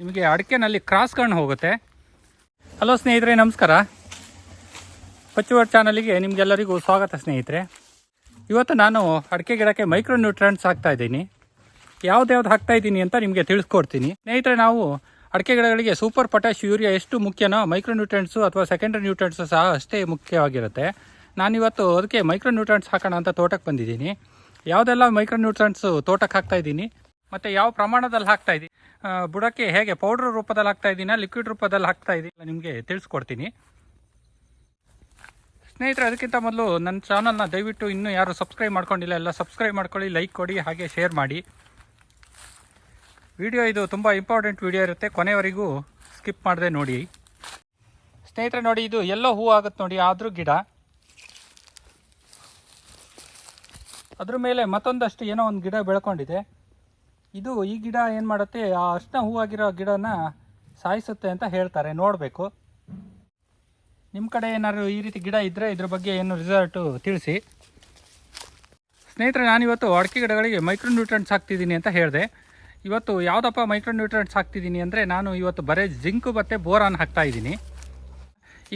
ನಿಮಗೆ ಅಡಿಕೆನಲ್ಲಿ ಕ್ರಾಸ್ಕೊಂಡು ಹೋಗುತ್ತೆ. ಹಲೋ ಸ್ನೇಹಿತರೆ, ನಮಸ್ಕಾರ. ಪಚ್ಚುವರ್ ಚಾನಲಿಗೆ ನಿಮಗೆಲ್ಲರಿಗೂ ಸ್ವಾಗತ ಸ್ನೇಹಿತರೆ. ಇವತ್ತು ನಾನು ಅಡಿಕೆ ಗಿಡಕ್ಕೆ ಮೈಕ್ರೋ ನ್ಯೂಟ್ರೆಂಟ್ಸ್ ಹಾಕ್ತಾ ಇದ್ದೀನಿ. ಯಾವ್ದು ಹಾಕ್ತಾ ಇದ್ದೀನಿ ಅಂತ ನಿಮಗೆ ತಿಳಿಸ್ಕೊಡ್ತೀನಿ. ಸ್ನೇಹಿತರೆ, ನಾವು ಅಡಿಕೆ ಗಿಡಗಳಿಗೆ ಸೂಪರ್ ಪೊಟ್ಯಾಶ್ ಯೂರಿಯಾ ಎಷ್ಟು ಮುಖ್ಯನೋ ಮೈಕ್ರೋ ನ್ಯೂಟ್ರೆಂಟ್ಸು ಅಥವಾ ಸೆಕೆಂಡರಿ ನ್ಯೂಟ್ರೆಂಟ್ಸು ಸಹ ಅಷ್ಟೇ ಮುಖ್ಯವಾಗಿರುತ್ತೆ. ನಾನಿವತ್ತು ಅದಕ್ಕೆ ಮೈಕ್ರೋ ನ್ಯೂಟ್ರೆಂಟ್ಸ್ ಹಾಕೋಣ ಅಂತ ತೋಟಕ್ಕೆ ಬಂದಿದ್ದೀನಿ. ಯಾವುದೆಲ್ಲ ಮೈಕ್ರೋ ನ್ಯೂಟ್ರೆಂಟ್ಸು ತೋಟಕ್ಕೆ ಹಾಕ್ತಾ ಇದ್ದೀನಿ? ಮತ್ತು ಯಾವ ಪ್ರಮಾಣದಲ್ಲಿ ಹಾಕ್ತಾ ಇದ್ದೀನಿ ಬುಡಕ್ಕೆ ಹೇಗೆ ಪೌಡ್ರ್ ರೂಪದಲ್ಲಿ ಹಾಕ್ತಾ ಇದ್ದೀನ ಲಿಕ್ವಿಡ್ ರೂಪದಲ್ಲಿ ಹಾಕ್ತಾ ಇದ್ದೀನಿ ನಿಮಗೆ ತಿಳಿಸ್ಕೊಡ್ತೀನಿ. ಸ್ನೇಹಿತರೆ, ಅದಕ್ಕಿಂತ ಮೊದಲು ನನ್ನ ಚಾನಲ್ನ ದಯವಿಟ್ಟು ಇನ್ನೂ ಯಾರು ಸಬ್ಸ್ಕ್ರೈಬ್ ಮಾಡ್ಕೊಂಡಿಲ್ಲ, ಎಲ್ಲ ಸಬ್ಸ್ಕ್ರೈಬ್ ಮಾಡ್ಕೊಳ್ಳಿ ಲೈಕ್ ಕೊಡಿ, ಹಾಗೆ ಶೇರ್ ಮಾಡಿ. ವಿಡಿಯೋ ಇದು ತುಂಬ ಇಂಪಾರ್ಟೆಂಟ್ ವಿಡಿಯೋ ಇರುತ್ತೆ, ಕೊನೆವರೆಗೂ ಸ್ಕಿಪ್ ಮಾಡದೆ ನೋಡಿ. ಸ್ನೇಹಿತರೆ, ನೋಡಿ, ಇದು ಎಲ್ಲೋ ಹೂ ಆಗುತ್ತೆ ನೋಡಿ, ಆದರೂ ಗಿಡ. ಅದ್ರ ಮೇಲೆ ಮತ್ತೊಂದಷ್ಟು ಏನೋ ಒಂದು ಗಿಡ ಬೆಳ್ಕೊಂಡಿದೆ. ಇದು ಈ ಗಿಡ ಏನು ಮಾಡುತ್ತೆ? ಆ ಅರ್ಶಿನ ಹೂವಾಗಿರೋ ಗಿಡನ ಸಾಯಿಸುತ್ತೆ ಅಂತ ಹೇಳ್ತಾರೆ. ನೋಡಬೇಕು. ನಿಮ್ಮ ಕಡೆ ಏನಾದ್ರು ಈ ರೀತಿ ಗಿಡ ಇದ್ದರೆ ಇದ್ರ ಬಗ್ಗೆ ಏನು ರಿಸಲ್ಟು ತಿಳಿಸಿ. ಸ್ನೇಹಿತರೆ, ನಾನಿವತ್ತು ಅಡಿಕೆ ಗಿಡಗಳಿಗೆ ಮೈಕ್ರೋ ನ್ಯೂಟ್ರೆಂಟ್ಸ್ ಹಾಕ್ತಿದ್ದೀನಿ ಅಂತ ಹೇಳಿದೆ. ಇವತ್ತು ಯಾವುದಪ್ಪ ಮೈಕ್ರೋ ನ್ಯೂಟ್ರೆಂಟ್ಸ್ ಹಾಕ್ತಿದ್ದೀನಿ ಅಂದರೆ, ನಾನು ಇವತ್ತು ಬರೇ ಜಿಂಕು ಮತ್ತು ಬೋರಾನ್ ಹಾಕ್ತಾ ಇದ್ದೀನಿ.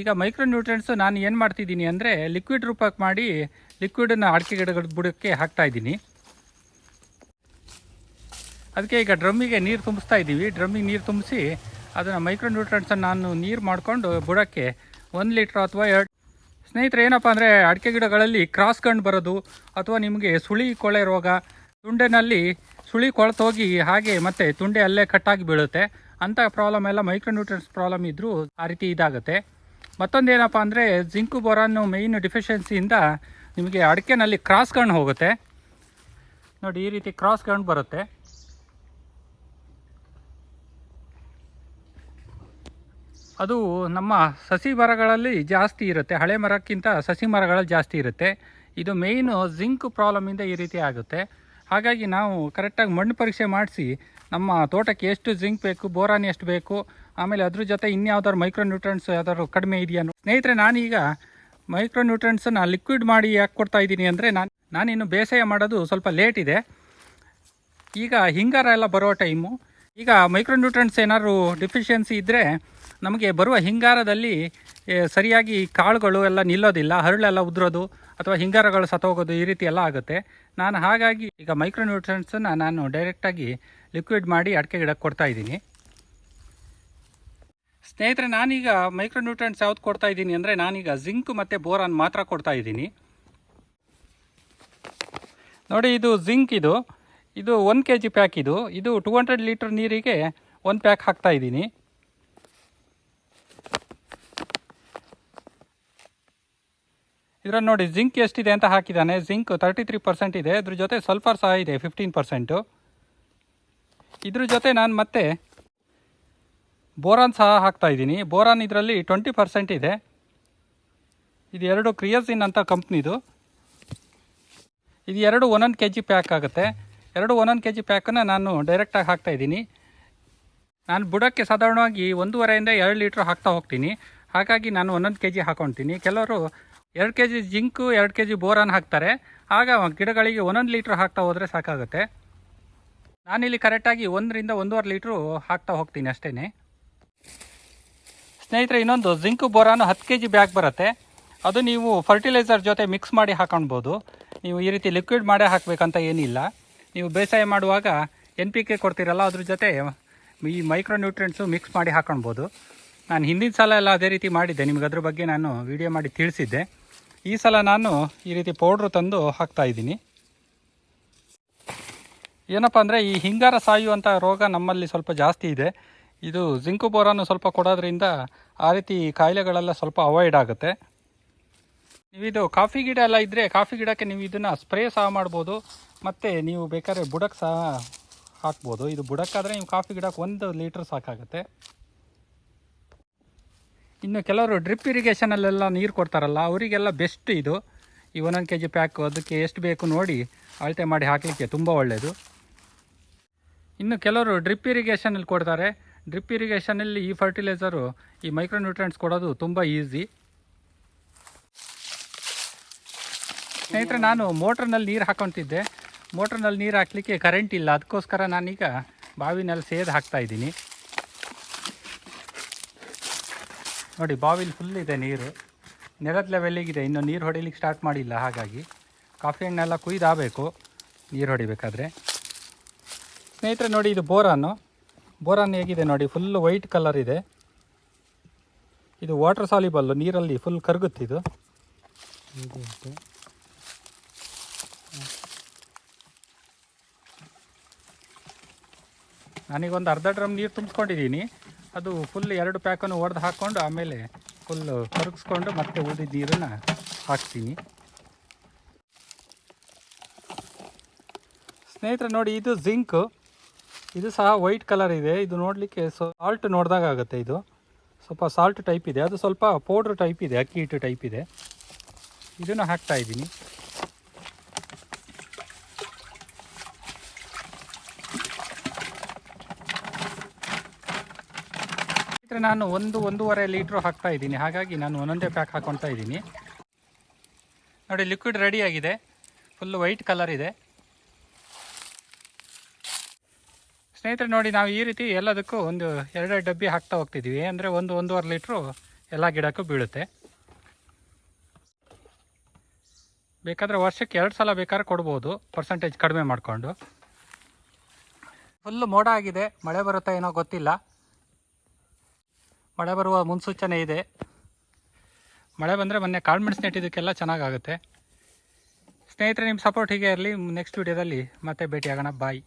ಈಗ ಮೈಕ್ರೋ ನ್ಯೂಟ್ರೆಂಟ್ಸು ನಾನು ಏನು ಮಾಡ್ತಿದ್ದೀನಿ ಅಂದರೆ ಲಿಕ್ವಿಡ್ ರೂಪಕ್ಕೆ ಮಾಡಿ ಲಿಕ್ವಿಡನ್ನು ಅಡಿಕೆ ಗಿಡಗಳ ಬುಡಕ್ಕೆ ಹಾಕ್ತಾ ಇದ್ದೀನಿ. ಅದಕ್ಕೆ ಈಗ ಡ್ರಮ್ಮಿಗೆ ನೀರು ತುಂಬಿಸ್ತಾ ಇದ್ದೀವಿ. ಡ್ರಮ್ಮಿಗೆ ನೀರು ತುಂಬಿಸಿ ಅದನ್ನು ಮೈಕ್ರೋ ನ್ಯೂಟ್ರೆಂಟ್ಸನ್ನು ನಾನು ನೀರು ಮಾಡಿಕೊಂಡು ಬುಡಕ್ಕೆ ಒಂದು ಲೀಟ್ರ್ ಅಥವಾ ಎರಡು ಸ್ನೇಹಿತರೆ, ಏನಪ್ಪ ಅಂದರೆ ಅಡಿಕೆ ಗಿಡಗಳಲ್ಲಿ ಕ್ರಾಸ್ ಕಂಡು ಬರೋದು ಅಥವಾ ನಿಮಗೆ ಸುಳಿ ಕೊಳೆ ರೋಗ, ತುಂಡೆನಲ್ಲಿ ಸುಳಿ ಕೊಳತೋಗಿ ಹಾಗೆ ಮತ್ತೆ ತುಂಡೆ ಅಲ್ಲೇ ಕಟ್ಟಾಗಿ ಬೀಳುತ್ತೆ. ಅಂಥ ಪ್ರಾಬ್ಲಮ್ ಎಲ್ಲ ಮೈಕ್ರೋ ನ್ಯೂಟ್ರೆಂಟ್ಸ್ ಪ್ರಾಬ್ಲಮ್ ಇದ್ದರೂ ಆ ರೀತಿ ಇದಾಗುತ್ತೆ. ಮತ್ತೊಂದು ಏನಪ್ಪ ಅಂದರೆ ಜಿಂಕು ಬೊರಾನು ಮೇಯ್ನ್ ಡಿಫಿಷಿಯನ್ಸಿಯಿಂದ ನಿಮಗೆ ಅಡಿಕೆನಲ್ಲಿ ಕ್ರಾಸ್ ಕಂಡು ಹೋಗುತ್ತೆ. ನೋಡಿ, ಈ ರೀತಿ ಕ್ರಾಸ್ ಕಂಡು ಬರುತ್ತೆ. ಅದು ನಮ್ಮ ಸಸಿ ಮರಗಳಲ್ಲಿ ಜಾಸ್ತಿ ಇರುತ್ತೆ. ಹಳೆ ಮರಕ್ಕಿಂತ ಸಸಿ ಮರಗಳಲ್ಲಿ ಜಾಸ್ತಿ ಇರುತ್ತೆ. ಇದು ಮೇಯ್ನು ಜಿಂಕ್ ಪ್ರಾಬ್ಲಮಿಂದ ಈ ರೀತಿ ಆಗುತ್ತೆ. ಹಾಗಾಗಿ ನಾವು ಕರೆಕ್ಟಾಗಿ ಮಣ್ಣು ಪರೀಕ್ಷೆ ಮಾಡಿಸಿ ನಮ್ಮ ತೋಟಕ್ಕೆ ಎಷ್ಟು ಜಿಂಕ್ ಬೇಕು, ಬೋರಾನ್ ಎಷ್ಟು ಬೇಕು, ಆಮೇಲೆ ಅದ್ರ ಜೊತೆ ಇನ್ಯಾವ್ದಾದ್ರು ಮೈಕ್ರೋ ನ್ಯೂಟ್ರೆಂಟ್ಸ್ ಯಾವ್ದಾದ್ರು ಕಡಿಮೆ ಇದೆಯಾ ಸ್ನೇಹಿತರೆ, ನಾನೀಗ ಮೈಕ್ರೋ ಲಿಕ್ವಿಡ್ ಮಾಡಿ ಯಾಕೆ ಕೊಡ್ತಾ ಇದ್ದೀನಿ ಅಂದರೆ ನಾನು ನಾನಿನ್ನು ಬೇಸಾಯ ಮಾಡೋದು ಸ್ವಲ್ಪ ಲೇಟ್ ಇದೆ. ಈಗ ಹಿಂಗಾರ ಎಲ್ಲ ಬರೋ ಟೈಮು ಈಗ ಮೈಕ್ರೋ ನ್ಯೂಟ್ರೆಂಟ್ಸ್ ಏನಾದ್ರು ಡಿಫಿಷಿಯನ್ಸಿ ಇದ್ದರೆ ನಮಗೆ ಬರುವ ಹಿಂಗಾರದಲ್ಲಿ ಸರಿಯಾಗಿ ಕಾಳುಗಳು ಎಲ್ಲ ನಿಲ್ಲೋದಿಲ್ಲ, ಹರಳೆಲ್ಲ ಉದುರೋದು ಅಥವಾ ಹಿಂಗಾರಗಳು ಸತ್ತೋಗೋದು ಈ ರೀತಿ ಎಲ್ಲ ಆಗುತ್ತೆ. ನಾನು ಹಾಗಾಗಿ ಈಗ ಮೈಕ್ರೋ ನಾನು ಡೈರೆಕ್ಟಾಗಿ ಲಿಕ್ವಿಡ್ ಮಾಡಿ ಅಡಿಕೆ ಗಿಡಕ್ಕೆ ಕೊಡ್ತಾ ಇದ್ದೀನಿ. ಸ್ನೇಹಿತರೆ, ನಾನೀಗ ಮೈಕ್ರೋ ನ್ಯೂಟ್ರಿಯೆಂಟ್ಸ್ ಯಾವ್ದು ಕೊಡ್ತಾ ಇದ್ದೀನಿ ಅಂದರೆ ನಾನೀಗ ಜಿಂಕ್ ಮತ್ತು ಬೋರಾನ್ ಮಾತ್ರ ಕೊಡ್ತಾ ಇದ್ದೀನಿ. ನೋಡಿ, ಇದು ಜಿಂಕ್ ಇದು. ಇದು ಒನ್ ಕೆ ಜಿ ಪ್ಯಾಕ್ ಇದು. ಇದು ಟೂ ಹಂಡ್ರೆಡ್ ಲೀಟ್ರ್ ನೀರಿಗೆ ಒಂದು ಪ್ಯಾಕ್ ಹಾಕ್ತಾ ಇದ್ದೀನಿ. ಇದರಲ್ಲಿ ನೋಡಿ ಜಿಂಕ್ ಎಷ್ಟಿದೆ ಅಂತ ಹಾಕಿದ್ದಾನೆ. ಜಿಂಕ್ ತರ್ಟಿ ತ್ರೀ ಪರ್ಸೆಂಟ್ ಇದೆ. ಇದ್ರ ಜೊತೆ ಸಲ್ಫರ್ ಸಹ ಇದೆ ಫಿಫ್ಟೀನ್ ಪರ್ಸೆಂಟು ಇದ್ರ ಜೊತೆ ನಾನು ಮತ್ತೆ ಬೋರಾನ್ ಸಹ ಹಾಕ್ತಾ ಇದ್ದೀನಿ. ಬೋರಾನ್ ಇದರಲ್ಲಿ ಟ್ವೆಂಟಿ ಪರ್ಸೆಂಟ್ ಇದೆ. ಇದು ಎರಡು ಕ್ರಿಯಸಿನ್ ಅಂತ ಕಂಪ್ನಿದು. ಇದು ಎರಡು ಒಂದೊಂದು ಕೆ ಜಿ ಪ್ಯಾಕ್ ಆಗುತ್ತೆ. ಎರಡು ಒಂದೊಂದು ಕೆ ಜಿ ಪ್ಯಾಕನ್ನು ನಾನು ಡೈರೆಕ್ಟಾಗಿ ಹಾಕ್ತಾಯಿದ್ದೀನಿ ನಾನು ಬುಡಕ್ಕೆ ಸಾಧಾರಣವಾಗಿ ಒಂದೂವರೆಯಿಂದ ಎರಡು ಲೀಟ್ರ್ ಹಾಕ್ತಾ ಹೋಗ್ತೀನಿ. ಹಾಗಾಗಿ ನಾನು ಒಂದೊಂದು ಕೆ ಜಿ ಹಾಕೊತೀನಿ. ಕೆಲವರು ಎರಡು ಕೆ ಜಿ ಜಿಂಕು, ಎರಡು ಕೆ ಜಿ ಬೋರಾನ್ ಹಾಕ್ತಾರೆ. ಆಗ ಗಿಡಗಳಿಗೆ ಒಂದೊಂದು ಲೀಟ್ರ್ ಹಾಕ್ತಾ ಹೋದರೆ ಸಾಕಾಗುತ್ತೆ. ನಾನಿಲ್ಲಿ ಕರೆಕ್ಟಾಗಿ ಒಂದರಿಂದ ಒಂದೂವರೆ ಲೀಟ್ರು ಹಾಕ್ತಾ ಹೋಗ್ತೀನಿ ಅಷ್ಟೇ ಸ್ನೇಹಿತರೆ, ಇನ್ನೊಂದು ಜಿಂಕು, ಬೋರಾನು ಹತ್ತು ಕೆ ಜಿ ಬ್ಯಾಗ್ ಬರುತ್ತೆ. ಅದು ನೀವು ಫರ್ಟಿಲೈಸರ್ ಜೊತೆ ಮಿಕ್ಸ್ ಮಾಡಿ ಹಾಕೊಳ್ಬೋದು ನೀವು ಈ ರೀತಿ ಲಿಕ್ವಿಡ್ ಮಾಡೇ ಹಾಕಬೇಕಂತ ಏನಿಲ್ಲ. ನೀವು ಬೇಸಾಯ ಮಾಡುವಾಗ ಎನ್ ಪಿ ಕೆ ಕೊಡ್ತೀರಲ್ಲ, ಅದ್ರ ಜೊತೆ ಈ ಮೈಕ್ರೋ ನ್ಯೂಟ್ರಿಯೆಂಟ್ಸು ಮಿಕ್ಸ್ ಮಾಡಿ ಹಾಕೊಳ್ಬೋದು ನಾನು ಹಿಂದಿನ ಸಲ ಎಲ್ಲ ಅದೇ ರೀತಿ ಮಾಡಿದ್ದೆ. ನಿಮ್ಗೆ ಅದ್ರ ಬಗ್ಗೆ ನಾನು ವಿಡಿಯೋ ಮಾಡಿ ತಿಳಿಸಿದ್ದೆ. ಈ ಸಲ ನಾನು ಈ ರೀತಿ ಪೌಡ್ರು ತಂದು ಹಾಕ್ತಾ ಇದ್ದೀನಿ. ಏನಪ್ಪ ಅಂದರೆ ಈ ಹಿಂಗಾರ ಸಾಯುವಂಥ ರೋಗ ನಮ್ಮಲ್ಲಿ ಸ್ವಲ್ಪ ಜಾಸ್ತಿ ಇದೆ. ಇದು ಜಿಂಕು ಬೋರಾನು ಸ್ವಲ್ಪ ಕೊಡೋದ್ರಿಂದ ಆ ರೀತಿ ಕಾಯಿಲೆಗಳೆಲ್ಲ ಸ್ವಲ್ಪ ಅವಾಯ್ಡ್ ಆಗುತ್ತೆ. ನೀವಿದು ಕಾಫಿ ಗಿಡ ಎಲ್ಲ ಇದ್ದರೆ ಕಾಫಿ ಗಿಡಕ್ಕೆ ನೀವು ಇದನ್ನು ಸ್ಪ್ರೇ ಸಹ ಮಾಡ್ಬೋದು. ಮತ್ತು ನೀವು ಬೇಕಾದ್ರೆ ಬುಡಕ್ಕೆ ಸಹ ಹಾಕ್ಬೋದು. ಇದು ಬುಡಕ್ಕಾದರೆ ನೀವು ಕಾಫಿ ಗಿಡಕ್ಕೆ ಒಂದು ಲೀಟ್ರ್ ಸಾಕಾಗುತ್ತೆ. ಇನ್ನು ಕೆಲವರು ಡ್ರಿಪ್ ಇರಿಗೇಷನಲ್ಲೆಲ್ಲ ನೀರು ಕೊಡ್ತಾರಲ್ಲ, ಅವರಿಗೆಲ್ಲ ಬೆಸ್ಟ್ ಇದು. ಈ ಒಂದೊಂದು ಕೆ ಜಿ ಪ್ಯಾಕು ಅದಕ್ಕೆ ಎಷ್ಟು ಬೇಕು ನೋಡಿ ಅಳತೆ ಮಾಡಿ ಹಾಕಲಿಕ್ಕೆ ತುಂಬ ಒಳ್ಳೆಯದು ಇನ್ನು ಕೆಲವರು ಡ್ರಿಪ್ ಇರಿಗೇಷನಲ್ಲಿ ಕೊಡ್ತಾರೆ. ಡ್ರಿಪ್ ಇರಿಗೇಷನಲ್ಲಿ ಈ ಫರ್ಟಿಲೈಸರು ಈ ಮೈಕ್ರೋ ನ್ಯೂಟ್ರೆಂಟ್ಸ್ ಕೊಡೋದು ತುಂಬ ಈಸಿ ಸ್ನೇಹಿತರೆ, ನಾನು ಮೋಟ್ರ್ನಲ್ಲಿ ನೀರು ಹಾಕೊತಿದ್ದೆ. ಮೋಟ್ರ್ನಲ್ಲಿ ನೀರು ಹಾಕಲಿಕ್ಕೆ ಕರೆಂಟ್ ಇಲ್ಲ. ಅದಕ್ಕೋಸ್ಕರ ನಾನೀಗ ಬಾವಿನಲ್ಲಿ ಸೇದು ಹಾಕ್ತಾ ಇದ್ದೀನಿ ನೋಡಿ, ಬಾವಿಲಿ ಫುಲ್ ಇದೆ ನೀರು. ನೆಲದ ಲೆವೆಲ್ಲಿಗಿದೆ ಇನ್ನು ನೀರು ಹೊಡಿಲಿಕ್ಕೆ ಸ್ಟಾರ್ಟ್ ಮಾಡಿಲ್ಲ. ಹಾಗಾಗಿ ಕಾಫಿ ಹಣ್ಣೆಲ್ಲ ಕುಯ್ದಾಗಬೇಕು. ನೀರು ಹೊಡಿಬೇಕಾದ್ರೆ. ಸ್ನೇಹಿತರೆ, ನೋಡಿ, ಇದು ಬೋರಾನು. ಬೋರಾನ್ ಹೇಗಿದೆ ನೋಡಿ ಫುಲ್ ವೈಟ್ ಕಲರ್ ಇದೆ. ಇದು ವಾಟರ್ ಸಾಲಿಬಲ್ಲು ನೀರಲ್ಲಿ ಫುಲ್ ಕರಗುತ್ತೆ ಇದು. ಇದು ಉಂಟು. ನಾನೀಗೊಂದು ಅರ್ಧ ಡ್ರಮ್ ನೀರು ತುಂಬಿಸ್ಕೊಂಡಿದ್ದೀನಿ. ಅದು ಫುಲ್ ಎರಡು ಪ್ಯಾಕನ್ನು ಒಡೆದು ಹಾಕ್ಕೊಂಡು ಆಮೇಲೆ ಫುಲ್ ಕರಗಿಸ್ಕೊಂಡು ಮತ್ತೆ ಉಳಿದಿದ್ದ ನೀರನ್ನು ಹಾಕ್ತೀನಿ. ಸ್ನೇಹಿತರೆ ನೋಡಿ, ಇದು ಜಿಂಕ್. ಇದು ಸಹ ವೈಟ್ ಕಲರ್ ಇದೆ. ಇದು ನೋಡಲಿಕ್ಕೆ ಸಾಲ್ಟ್ ನೋಡಿದಾಗ ಆಗುತ್ತೆ ಇದು. ಸ್ವಲ್ಪ ಸಾಲ್ಟ್ ಟೈಪ್ ಇದೆ. ಅದು ಸ್ವಲ್ಪ ಪೌಡ್ರ್ ಟೈಪ್ ಇದೆ, ಅಕ್ಕಿ ಹಿಟ್ಟು ಟೈಪ್ ಇದೆ. ಇದನ್ನು ಹಾಕ್ತಾ ಇದ್ದೀನಿ. ಸ್ನೇಹಿತರೆ ನಾನು ಒಂದು ಒಂದೂವರೆ ಲೀಟ್ರು ಹಾಕ್ತಾ ಇದ್ದೀನಿ. ಹಾಗಾಗಿ ನಾನು ಒಂದೊಂದೇ ಪ್ಯಾಕ್ ಹಾಕ್ಕೊಳ್ತಾ ಇದ್ದೀನಿ. ನೋಡಿ ಲಿಕ್ವಿಡ್ ರೆಡಿ ಆಗಿದೆ. ಫುಲ್ ವೈಟ್ ಕಲರ್ ಇದೆ. ಸ್ನೇಹಿತರೆ, ನೋಡಿ, ನಾವು ಈ ರೀತಿ ಎಲ್ಲದಕ್ಕೂ ಒಂದು ಎರಡೆರಡು ಡಬ್ಬಿ ಹಾಕ್ತಾ ಹೋಗ್ತಿದ್ದೀವಿ. ಅಂದರೆ ಒಂದು ಒಂದೂವರೆ ಲೀಟ್ರು ಎಲ್ಲ ಗಿಡಕ್ಕೂ ಬೀಳುತ್ತೆ. ಬೇಕಾದರೆ ವರ್ಷಕ್ಕೆ ಎರಡು ಸಲ ಬೇಕಾದ್ರೆ ಕೊಡ್ಬೋದು. ಪರ್ಸೆಂಟೇಜ್ ಕಡಿಮೆ ಮಾಡಿಕೊಂಡು. ಫುಲ್ಲು ಮೋಡ ಆಗಿದೆ. ಮಳೆ ಬರುತ್ತಾ ಏನೋ ಗೊತ್ತಿಲ್ಲ. ಮಳೆ ಬರುವ ಮುನ್ಸೂಚನೆ ಇದೆ. ಮಳೆ ಬಂದರೆ ಮೊನ್ನೆ ಕಾಳುಮೆಣಸು ನೆಟ್ಟಿದ್ದಕ್ಕೆಲ್ಲ ಚೆನ್ನಾಗಾಗುತ್ತೆ. ಸ್ನೇಹಿತರೆ ನಿಮ್ಮ ಸಪೋರ್ಟ್ ಹೀಗೆ ಇರಲಿ. ನೆಕ್ಸ್ಟ್ ವೀಡಿಯೋದಲ್ಲಿ ಮತ್ತೆ ಭೇಟಿಯಾಗೋಣ. ಬಾಯ್